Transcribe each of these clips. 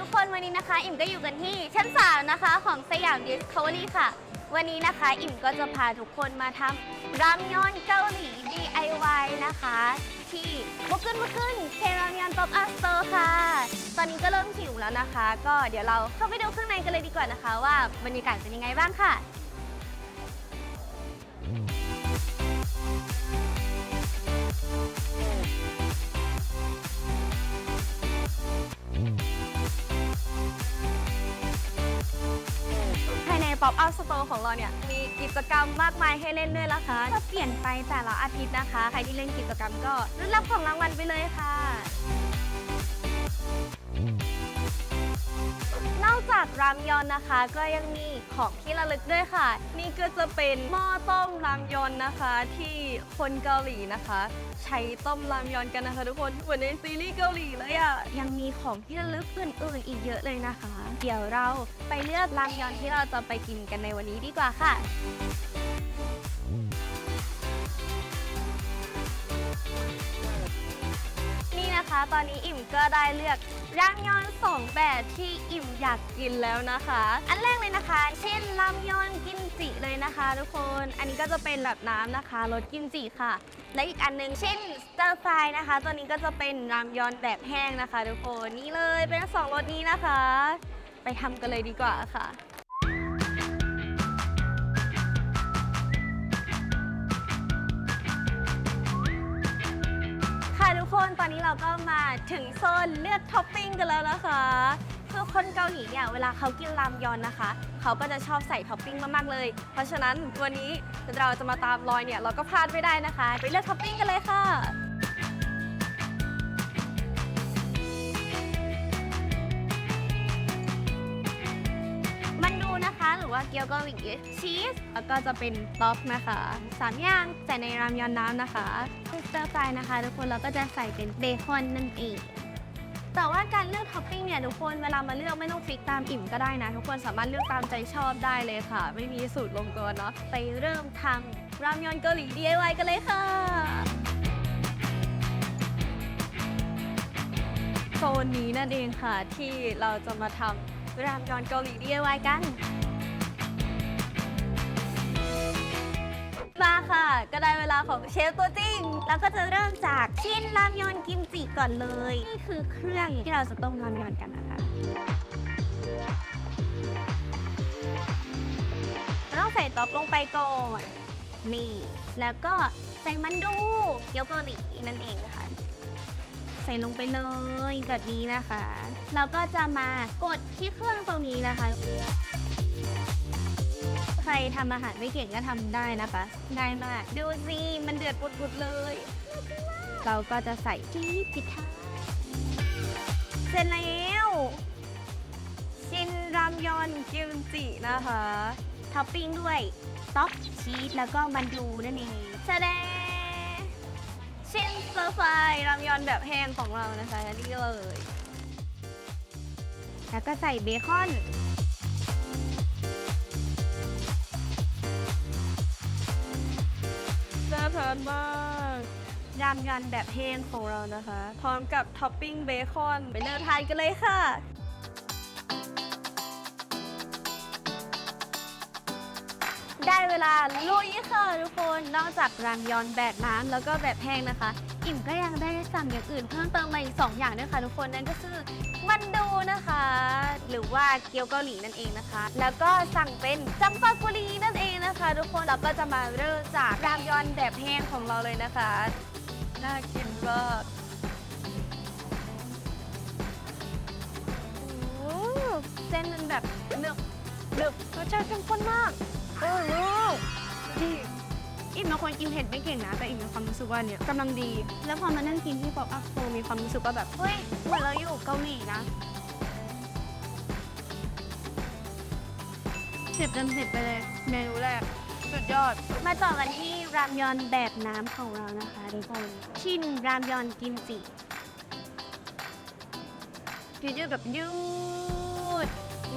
ทุกคนวันนี้นะคะอิ่มก็อยู่กันที่ชั้นสามนะคะของสยามดิสคัฟเวอรี่ค่ะ วันนี้นะคะอิ่มก็จะพาทุกคนมาทำรามยอนเกาหลี DIY นะคะ ที่บุกขึ้นบุกขึ้นเทรามยอนป๊อปอัพสโตร์ค่ะ ตอนนี้ก็เริ่มหิวแล้วนะคะ ก็เดี๋ยวเราเข้าไปดูข้างในกันเลยดีกว่านะคะ ว่าบรรยากาศเป็นยังไงบ้างค่ะ ป๊อปอัพสโตร์ของเราเนี่ย มีกิจกรรมมากมายให้เล่นด้วยนะคะจะเปลี่ยนไปแต่ละอาทิตย์นะคะ ใครที่เล่นกิจกรรมก็รุ่นรับของรางวัลไปเลยค่ะ จากรามยอนนะคะ ก็ยังมีของที่ระลึกด้วยค่ะ นี่ก็จะเป็นหม้อต้มรามยอนนะคะ ที่คนเกาหลีนะคะ ใช้ต้มรามยอนกันนะคะทุกคนเหมือนในซีรีส์เกาหลีเลยอะ่ะยังมีของที่ระลึกอื่นๆอีกเยอะเลยนะคะ เดี๋ยวเราไปเลือกรามยอนที่เราจะไปกินกันในวันนี้ดีกว่าค่ะ ตอนนี้อิ่มก็ได้เลือกรามยอนสองแบบที่อิ่มอยากกินแล้วนะคะ อันแรกเลยนะคะ เช่นรามยอนกิมจิเลยนะคะ ทุกคน อันนี้ก็จะเป็นแบบน้ำนะคะรสกิมจิค่ะ และอีกอันหนึงเช่นสเตอร์ฟรายนะคะ ตัวนี้ก็จะเป็นรามยอนแบบแห้งนะคะ ทุกคน นี่เลยเป็นสองรสนี้นะคะ ไปทำกันเลยดีกว่าค่ะ ทุกคนตอนนี้เราก็มาถึงโซนเลือกท็อปปิ้งกันแล้วนะคะคือคนเกาหลีเนี่ยเวลาเขากินรามยอนนะคะ เขาก็จะชอบใส่ท็อปปิ้งมากๆเลย เพราะฉะนั้นวันนี้เราจะมาตามรอยเนี่ยเราก็พลาดไม่ได้นะคะ ไปเลือกท็อปปิ้งกันเลยค่ะ รือว่าเกี๊ยวเกาหลีชีสแล้วก็จะเป็นต๊อกนะคะสามอย่างใส่ในรามยอนน้ำนะคะสเตอร์ฟรายนะคะทุกคนเราก็จะใส่เป็นเบคอนนั่นเองแต่ว่าการเลือกท็อปปิ้งเนี่ยทุกคนเวลามาเลือกไม่ต้องฟิกตามอิ่มก็ได้นะ ทุกคนสามารถเลือกตามใจชอบได้เลยค่ะ ไม่มีสูตรลงตัวเนาะไปเริ่มทำรามยอนเกาหลี DIY กันเลยค่ะโซนนี้นั่นเองค่ะที่เราจะมาทำรามยอนเกาหลี DIY กัน มาค่ะ ก็ได้เวลาของเชฟตัวจริง แล้วก็จะเริ่มจากชิ้นรามยอนกิมจิก่อนเลย นี่คือเครื่องที่เราจะต้มรามยอนกันนะคะเราต้องใส่ต๊อกลงไปก่อน นี่ แล้วก็ใส่มันดูเกี๊ยวเกาหลีนั่นเองนะคะใส่ลงไปเลยแบบนี้นะคะ แล้วก็จะมากดที่เครื่องตรงนี้นะคะ ทำอาหารไม่เก่งก็ทำได้นะคะง่ายมาก ดูสิมันเดือดปุดๆเลย เราก็จะใส่ที่ปิดท้ายเสร็จแล้ว ชินรามยอนกิมจินะคะท็อปปิ้งด้วยต๊อกชีสแล้วก็มันดูนั่นเองแสดงชิ้นเซอร์ไฟรามยอนแบบแห้งของเรานะคะนี่เลย แล้วก็ใส่เบคอนาทานมากยามยันแบบแห้งของเรานะคะ พร้อมกับท็อปปิ้งเบคอน ไปเริ่มทานกันเลยค่ะได้เวลาลุยค่ะทุกคน นอกจากรางยอนแบบน้ำแล้วก็แบบแห้งนะคะ อิ่มก็ยังได้สั่งอย่างอื่นเพิ่มเติมมาอีก 2 อย่างด้วยค่ะทุกคนนั่นก็คือมันดูนะคะ หรือว่าเกี๊ยวเกาหลีนั่นเองนะคะ แล้วก็สั่งเป็นจัมปากุรีนั่นเองนะคะ ทุกคนเราก็จะมาเริ่มจากรามยอนแบบแห้งของเราเลยนะคะน่ากินมากเส้นมันแบบหนึบหนึบรสชาติเข้มข้นมากโอ้โหดี อิ่มเป็นคนกินเผ็ดไม่เก่งนะ แต่อิ่มมีความรู้สึกว่าเนี่ยกำลังดี แล้วพอมานั่งกินที่ป๊อปอัพโฟมีความรู้สึกว่าแบบเฮ้ยเหมือนเราอยู่เกาหลีนะสิบเต็มสิบไปเลยเมนูแรก สุดยอด มาต่อกันที่รามยอนแบบน้ำของเรานะคะทุกคนชินรามยอนกิมจิยืดๆแบบยืด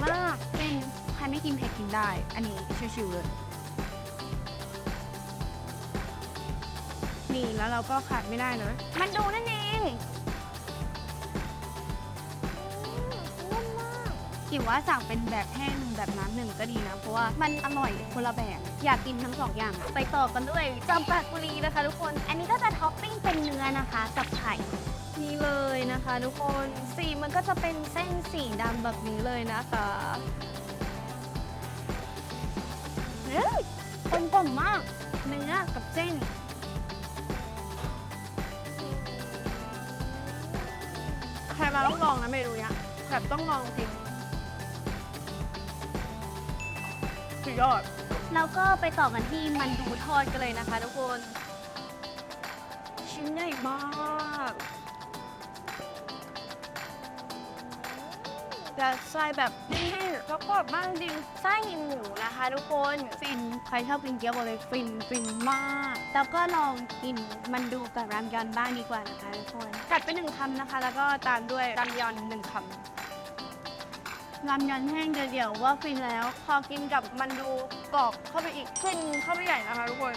มากเป็นใครไม่กินเผ็ดกินได้ อันนี้ชิวๆเลย นี่แล้วเราก็ขาดไม่ได้นะมันดูนั่นเองอืมนุ่มคิดว่าสั่งเป็นแบบแห้งแบบน้ำหนึ่งก็ดีนะ เพราะว่ามันอร่อยคนละแบบ อยากกินทั้งสองอย่างอะไปต่อกันด้วยจำปากุรีนะคะ ทุกคน อันนี้ก็จะท็อปปิ้งเป็นเนื้อนะคะกับไข่นี่เลยนะคะ ทุกคนสีมันก็จะเป็นเส้นสีดำแบบนี้เลยนะคะเฮ้ยกลมกล่อมมาก เนื้อกับเส้น มาต้องลองนะเมนูเนี้ยแบบต้องลองจริงสุดยอด แล้วก็ไปต่อกันที่มันดูทอดกันเลยนะคะทุกคน ชิ้นใหญ่มาก แต่ไส้แบบนิ่มๆแล้วก็มากจริงไส้หมูนะคะ ทุกคนฟินใครชอบกินเกี๊ยวบอกเลยฟินฟินมาก แล้วก็ลองกินมันดูกับรามยอนบ้างดีกว่านะคะทุกคนจัดไปหนึ่งคำนะคะ แล้วก็ตามด้วยรามยอนหนึ่งคำรามยอนแห้งเดียวๆว่าฟินแล้ว พอกินกับมันดูกรอบเข้าไปอีกฟินเข้าไปใหญ่นะคะ ทุกคน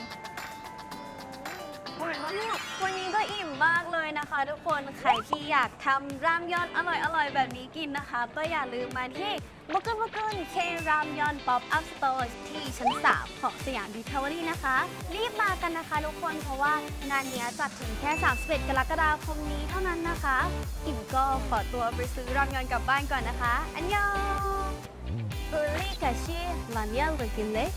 อร่อยมาก วันนี้ก็อิ่มมากเลยนะคะ ทุกคนใครที่อยากทำรามยอนอร่อยๆแบบนี้กินนะคะ ก็อย่าลืมมาที่มุกุนมุกุนเครามยอนป๊อปอัพสโตร์ที่ชั้น 3 ของสยามดิทาวอรี่นะคะ รีบมากันนะคะทุกคนเพราะว่างานเนี้ยจัดถึงแค่ 31 กรกฎาคมนี้เท่านั้นนะคะ อิ่มก็ขอตัวไปซื้อรามยอนกลับบ้านก่อนนะคะ อันยองบุรีกาชิรามยอนเลยกินเลย